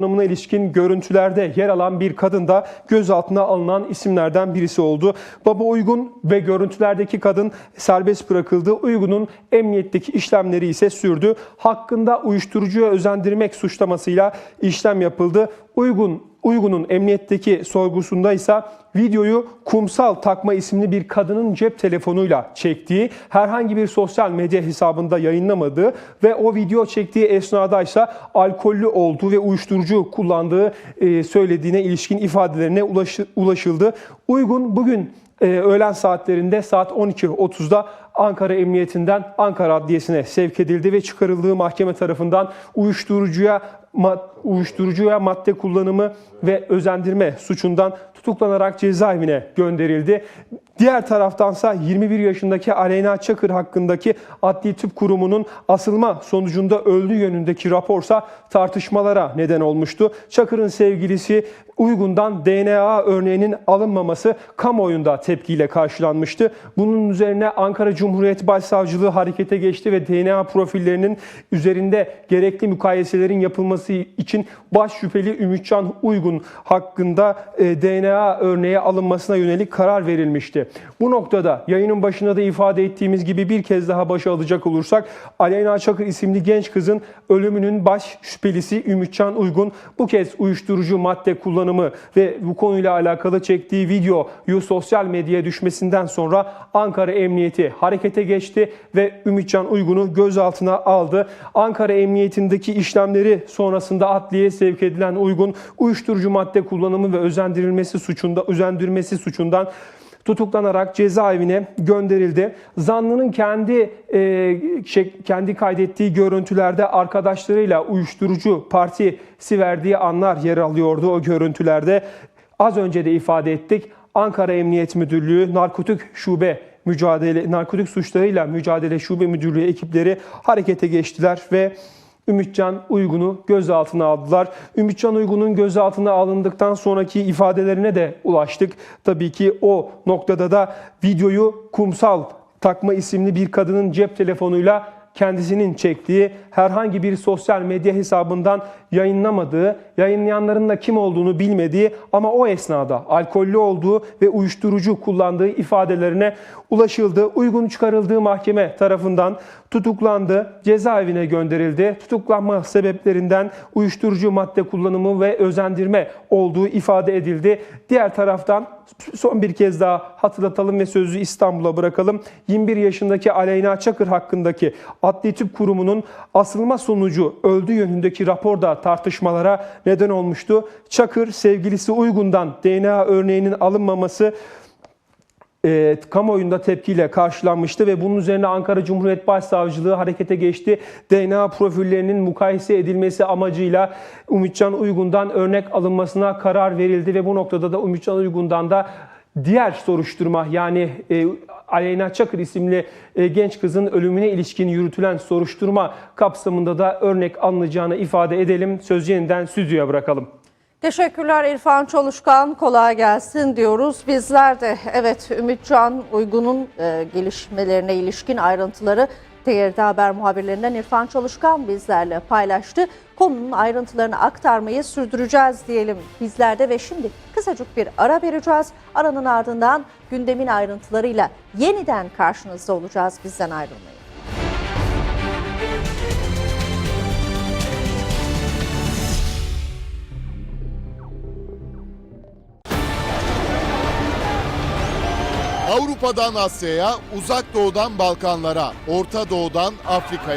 Tanımına ilişkin görüntülerde yer alan bir kadın da gözaltına alınan isimlerden birisi oldu. Baba Uygun ve görüntülerdeki kadın serbest bırakıldı. Uygun'un emniyetteki işlemleri ise sürdü. Hakkında uyuşturucuya özendirmek suçlamasıyla işlem yapıldı. Uygun Uygun'un emniyetteki sorgusunda ise videoyu Kumsal Takma isimli bir kadının cep telefonuyla çektiği, herhangi bir sosyal medya hesabında yayınlamadığı ve o video çektiği esnada ise alkollü olduğu ve uyuşturucu kullandığı e, söylediğine ilişkin ifadelerine ulaşı- ulaşıldı. Uygun bugün e, öğlen saatlerinde saat 12.30'da Ankara Emniyetinden Ankara Adliyesi'ne sevk edildi ve çıkarıldığı mahkeme tarafından uyuşturucuya uyuşturucuya madde kullanımı ve özendirme suçundan tutuklanarak cezaevine gönderildi. Diğer taraftansa 21 yaşındaki Aleyna Çakır hakkındaki Adli Tıp Kurumu'nun asılma sonucunda öldüğü yönündeki raporsa tartışmalara neden olmuştu. Çakır'ın sevgilisi Uygun'dan DNA örneğinin alınmaması kamuoyunda tepkiyle karşılanmıştı. Bunun üzerine Ankara Cumhuriyet Başsavcılığı harekete geçti ve DNA profillerinin üzerinde gerekli mukayeselerin yapılması için baş şüpheli Ümitcan Uygun hakkında e, DNA örneği alınmasına yönelik karar verilmişti. Bu noktada yayının başında da ifade ettiğimiz gibi bir kez daha başa alacak olursak Aleyna Çakır isimli genç kızın ölümünün baş şüphelisi Ümitcan Uygun bu kez uyuşturucu madde kullanımı ve bu konuyla alakalı çektiği videoyu sosyal medyaya düşmesinden sonra Ankara Emniyeti harekete geçti ve Ümitcan Uygun'u gözaltına aldı. Ankara Emniyetindeki işlemleri sonrasında adliyeye sevk edilen Uygun uyuşturucu madde kullanımı ve özendirilmesi suçunda özendirmesi suçundan tutuklanarak cezaevine gönderildi. Zanlının kendi e, şey, kendi kaydettiği görüntülerde arkadaşlarıyla uyuşturucu partisi verdiği anlar yer alıyordu o görüntülerde. Az önce de ifade ettik. Ankara Emniyet Müdürlüğü Narkotik Şube Mücadele Narkotik Suçlarıyla Mücadele Şube Müdürlüğü ekipleri harekete geçtiler ve Ümitcan Uygun'u gözaltına aldılar. Ümitcan Uygun'un gözaltına alındıktan sonraki ifadelerine de ulaştık. Tabii ki o noktada da videoyu Kumsal Takma isimli bir kadının cep telefonuyla kendisinin çektiği herhangi bir sosyal medya hesabından yayınlamadığı, yayınlayanların da kim olduğunu bilmediği ama o esnada alkollü olduğu ve uyuşturucu kullandığı ifadelerine ulaşıldı. Uygun çıkarıldığı mahkeme tarafından tutuklandı, cezaevine gönderildi. Tutuklanma sebeplerinden uyuşturucu madde kullanımı ve özendirme olduğu ifade edildi. Diğer taraftan son bir kez daha hatırlatalım ve sözü İstanbul'a bırakalım. 21 yaşındaki Aleyna Çakır hakkındaki Adli Tıp Kurumu'nun asılma sonucu öldüğü yönündeki raporda tartışmalara neden olmuştu. Çakır sevgilisi Uygun'dan DNA örneğinin alınmaması e, kamuoyunda tepkiyle karşılanmıştı ve bunun üzerine Ankara Cumhuriyet Başsavcılığı harekete geçti. DNA profillerinin mukayese edilmesi amacıyla Ümitcan Uygun'dan örnek alınmasına karar verildi ve bu noktada da Ümitcan Uygun'dan da diğer soruşturma yani e, Aleyna Çakır isimli e, genç kızın ölümüne ilişkin yürütülen soruşturma kapsamında da örnek alınacağını ifade edelim. Sözü yeniden stüdyoya bırakalım. Teşekkürler İrfan Çalışkan. Kolay gelsin diyoruz. Bizler de evet Ümitcan Uygun'un e, gelişmelerine ilişkin ayrıntıları TRT Haber muhabirlerinden İrfan Çalışkan bizlerle paylaştı. Konunun ayrıntılarını aktarmayı sürdüreceğiz diyelim bizlerde ve şimdi kısacık bir ara vereceğiz. Aranın ardından gündemin ayrıntılarıyla yeniden karşınızda olacağız. Bizden ayrılmayın. Avrupa'dan Asya'ya, Uzak Doğu'dan Balkanlara, Orta Doğu'dan Afrika'ya